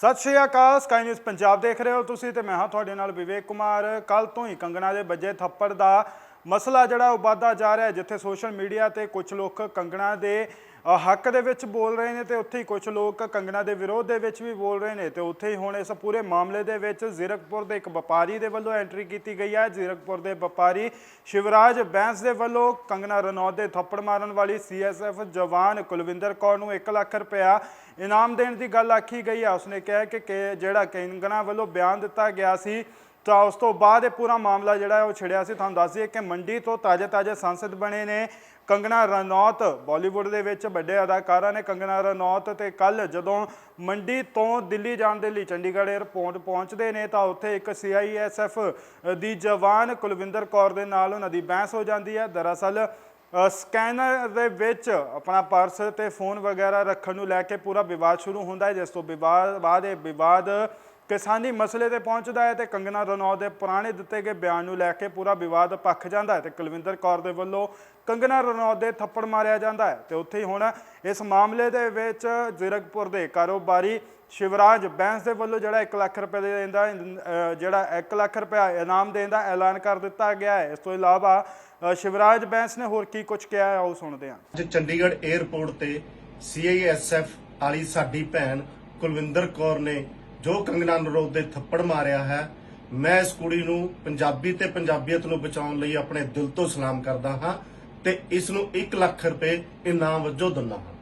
ਸਤਿ ਸ਼੍ਰੀ ਅਕਾਲ ਸਕਾਈ ਨਿਊਜ਼ ਪੰਜਾਬ ਦੇਖ ਰਹੇ ਹੋ ਤੁਸੀਂ ਤੇ ਮੈਂ ਹਾਂ ਤੁਹਾਡੇ ਨਾਲ ਵਿਵੇਕ ਕੁਮਾਰ। ਕੱਲ ਤੋਂ ਹੀ ਕੰਗਣਾ ਦੇ ਵੱਜੇ ਥੱਪੜ ਦਾ ਮਸਲਾ ਜਿਹੜਾ ਉਹ ਵੱਧਦਾ ਜਾ ਰਿਹਾ ਜਿੱਥੇ ਸੋਸ਼ਲ ਮੀਡੀਆ ਤੇ ਕੁਝ ਲੋਕ ਕੰਗਣਾ ਦੇ ਹੱਕ ਦੇ ਵਿੱਚ ਬੋਲ ਰਹੇ ਨੇ ਤੇ ਉੱਥੇ ਹੀ ਕੁਝ ਲੋਕ ਕੰਗਣਾ ਦੇ ਵਿਰੋਧ ਦੇ ਵਿੱਚ ਵੀ ਬੋਲ ਰਹੇ ਨੇ ਤੇ ਉੱਥੇ ਹੀ ਹੁਣ ਇਸ ਪੂਰੇ ਮਾਮਲੇ ਦੇ ਵਿੱਚ ਜ਼ੀਰਕਪੁਰ ਦੇ ਇੱਕ ਵਪਾਰੀ ਦੇ ਵੱਲੋਂ ਐਂਟਰੀ ਕੀਤੀ ਗਈ ਹੈ। ਜ਼ੀਰਕਪੁਰ ਦੇ ਵਪਾਰੀ ਸ਼ਿਵਰਾਜ ਬੈਂਸ ਦੇ ਵੱਲੋਂ ਕੰਗਣਾ ਰਣੌਤ ਦੇ ਥੱਪੜ ਮਾਰਨ ਵਾਲੀ ਸੀਐਸਐਫ ਜਵਾਨ ਕੁਲਵਿੰਦਰ ਕੌਰ ਨੂੰ 1 ਲੱਖ ਰੁਪਇਆ ਇਨਾਮ ਦੇਣ ਦੀ ਗੱਲ ਆਖੀ ਗਈ ਹੈ। ਉਸਨੇ ਕਿਹਾ ਕਿ ਕਿ ਜਿਹੜਾ ਕੰਗਣਾ ਵੱਲੋਂ ਬਿਆਨ ਦਿੱਤਾ ਗਿਆ ਸੀ ਤਾਂ ਉਸ ਤੋਂ ਬਾਅਦ ਇਹ ਪੂਰਾ ਮਾਮਲਾ ਜਿਹੜਾ ਉਹ ਛਿੜਿਆ ਸੀ। ਤੁਹਾਨੂੰ ਦੱਸ ਦਈਏ ਕਿ ਮੰਡੀ ਤੋਂ ਤਾਜ਼ੇ ਤਾਜ਼ੇ ਸੰਸਦ ਬਣੇ ਨੇ ਕੰਗਣਾ ਰਣੌਤ। ਬਾਲੀਵੁੱਡ ਦੇ ਵਿੱਚ ਵੱਡੇ ਅਦਾਕਾਰਾ ਨੇ ਕੰਗਨਾ ਰਣੌਤ ਤੇ ਕੱਲ ਜਦੋਂ ਮੰਡੀ ਤੋਂ ਦਿੱਲੀ ਜਾਣ ਦੇ ਲਈ ਚੰਡੀਗੜ੍ਹ 에ਅਰਪੋਰਟ ਪਹੁੰਚਦੇ ਨੇ ਤਾਂ ਉੱਥੇ ਇੱਕ ਸੀਆਈਐਸਐਫ ਦੀ ਜਵਾਨ ਕੁਲਵਿੰਦਰ ਕੌਰ ਦੇ ਨਾਲ ਉਹਨਾਂ ਦੀ ਬਹਿਸ ਹੋ ਜਾਂਦੀ ਹੈ। ਦਰਅਸਲ ਸਕੈਨਰ ਦੇ ਵਿੱਚ ਆਪਣਾ ਪਰਸ ਤੇ ਫੋਨ ਵਗੈਰਾ ਰੱਖਣ ਨੂੰ ਲੈ ਕੇ ਪੂਰਾ ਵਿਵਾਦ ਸ਼ੁਰੂ ਹੁੰਦਾ ਹੈ। ਜਿਸ ਤੋਂ ਵਿਵਾਦ ਬਾਅਦ ਇਹ ਵਿਵਾਦ ਕਿਸਾਨੀ ਮਸਲੇ ਤੇ ਪਹੁੰਚਦਾ ਹੈ ਤੇ ਕੰਗਨਾ ਰਣੌਤ ਦੇ ਪੁਰਾਣੇ ਦਿੱਤੇ ਗਏ ਬਿਆਨ ਨੂੰ ਲੈ ਕੇ ਪੂਰਾ ਵਿਵਾਦ ਪੱਖ ਜਾਂਦਾ ਹੈ ਤੇ ਕੁਲਵਿੰਦਰ ਕੌਰ ਦੇ ਵੱਲੋਂ ਕੰਗਨਾ ਰਣੌਤ ਦੇ ਥੱਪੜ ਮਾਰਿਆ ਜਾਂਦਾ ਹੈ ਤੇ ਉੱਥੇ ਹੀ ਹੁਣ ਇਸ ਮਾਮਲੇ ਦੇ ਵਿੱਚ ਜ਼ੀਰਕਪੁਰ ਦੇ ਕਾਰੋਬਾਰੀ ਸ਼ਿਵਰਾਜ ਬੈਂਸ ਦੇ ਵੱਲੋਂ ਜਿਹੜਾ 1 ਲੱਖ ਰੁਪਏ ਦੇ ਦਿੰਦਾ ਜਿਹੜਾ 1 ਲੱਖ ਰੁਪਏ ਇਨਾਮ ਦੇਣ ਦਾ ਐਲਾਨ ਕਰ ਦਿੱਤਾ ਗਿਆ ਹੈ। ਇਸ ਤੋਂ ਇਲਾਵਾ ਸ਼ਿਵਰਾਜ ਬੈਂਸ ਨੇ ਹੋਰ ਕੀ ਕੁਝ ਕਿਹਾ ਹੈ, ਉਹ ਸੁਣਦੇ ਹਾਂ। ਅੱਜ ਚੰਡੀਗੜ੍ਹ 에ਅਰਪੋਰਟ ਤੇ ਸੀਆਈਐਸਐਫ ਵਾਲੀ ਸਾਡੀ ਭੈਣ ਕੁਲਵਿੰਦਰ ਕੌਰ ਨੇ ਜੋ ਕੰਗਨਾ ਨਰੋਦ ਦੇ ਥੱਪੜ ਮਾਰਿਆ ਹੈ, ਮੈਂ ਇਸ ਕੁੜੀ ਨੂੰ ਪੰਜਾਬੀ ਤੇ ਪੰਜਾਬੀਅਤ ਨੂੰ ਬਚਾਉਣ ਲਈ ਆਪਣੇ ਦਿਲ ਤੋਂ ਸਲਾਮ ਕਰਦਾ ਹਾਂ ਤੇ ਇਸ ਨੂੰ 1 ਲੱਖ ਰੁਪਏ ਇਨਾਮ ਵਜੋਂ ਦਿੰਦਾ ਹਾਂ।